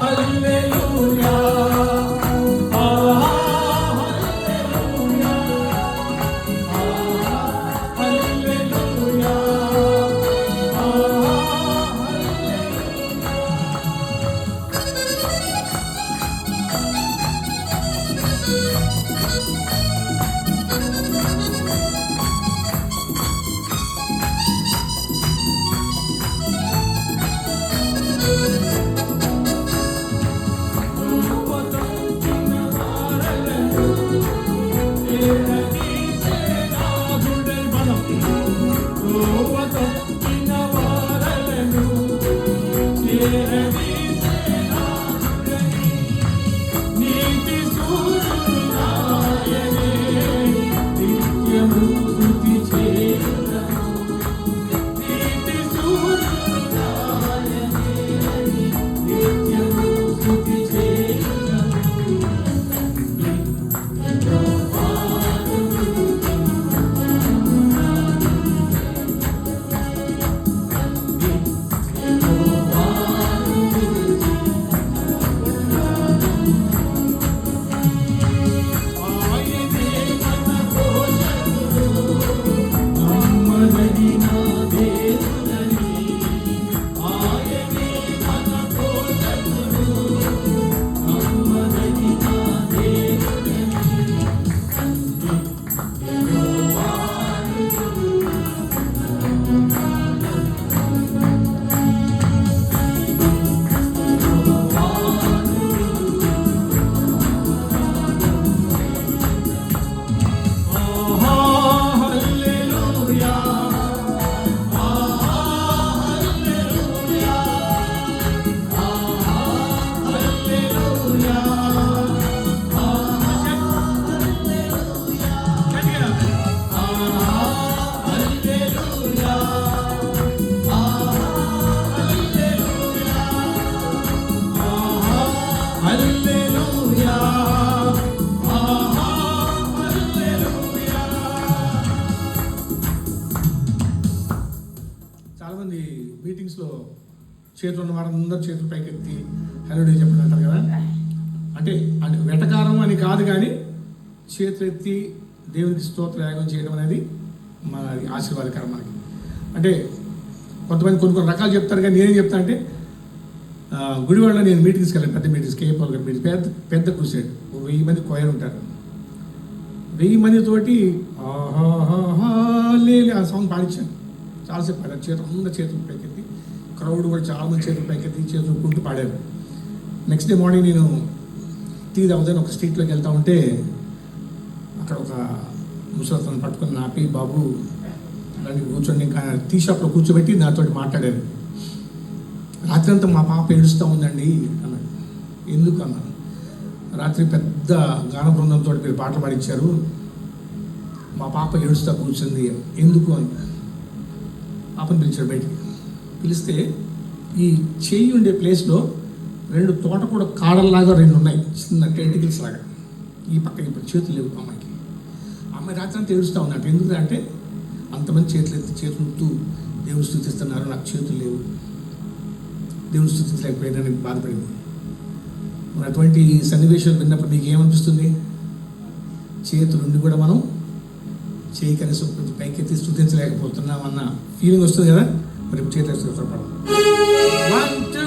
హల్లెలూయా ఆ living చాలామంది మీటింగ్స్లో చేతులు ఉన్న వారందరూ చేతులు పైకెత్తి హలోడే చెప్పండి అంటారు కదా? అంటే అంటే వెటకారం అని కాదు కానీ చేతులు ఎత్తి దేవునికి స్తోత్ర యాగం చేయడం అనేది మన ఆశీర్వాదకరం మనకి. అంటే కొంతమంది కొన్ని కొన్ని రకాలు చెప్తారు కానీ నేనేం చెప్తా అంటే గుడివాడలో నేను మీటింగ్స్కి వెళ్ళాను పెద్ద మీటింగ్స్ కేపాల్ గారి మీటింగ్ పెద్ద పెద్ద కుసేడు ఓ వెయ్యి మంది కోయర్ ఉంటారు. వెయ్యి మందితోటి ఆహాహాహా లేలే ఆ సాంగ్ పాడించాను. చాలాసేపు పాడారు చేతులు అందరూ చేతులు పైకెత్తి క్రౌడ్ కూడా చాలా మంది చేతులు పైకెత్తి చేతులు కుంటూ పాడారు. నెక్స్ట్ డే మార్నింగ్ నేను టీ తాగుతాను ఒక స్ట్రీట్లోకి వెళ్తా ఉంటే అక్కడ ఒక ముసలతను పట్టుకొని నాపి బాబు. అలాంటి కూర్చొని ఇంకా టీ షాప్లో కూర్చోబెట్టి నాతో మాట్లాడారు. రాత్రంతా మా పాప ఏడుస్తూ ఉందండి అన్నాడు. ఎందుకు అన్నాను రాత్రి పెద్ద గాన బృందంతో మీరు పాటలు పాడించారు మా పాప ఏడుస్తా కూర్చుంది. ఎందుకు అని? పాపని పిలిచాడు బయటికి. పిలిస్తే ఈ చేయి ఉండే ప్లేస్లో రెండు తోట కూడా కాడల్లాగా రెండు ఉన్నాయి చిన్న టెంటికల్స్ లాగా. ఈ పక్క ఇప్పుడు చేతులు లేవు అమ్మాయికి. అమ్మాయి రాత్రి అంతా ఏడుస్తూ ఉన్నట్టు ఎందుకు అంటే అంతమంది చేతులు ఎత్తి చేతులు దేవుడు స్థుతిస్తున్నారు నాకు చేతులు లేవు. దేవుడు స్థుతించలేకపోయినా బాధపడింది. మరి అటువంటి సన్నివేశాలు విన్నప్పుడు మీకు ఏమనిపిస్తుంది చేతులుండి కూడా మనం చేయి కనీసం కొంచెం పైకెత్తి స్థుతించలేకపోతున్నాం అన్న ఫీలింగ్ వస్తుంది కదా? మరి చేతులు వన్ టూ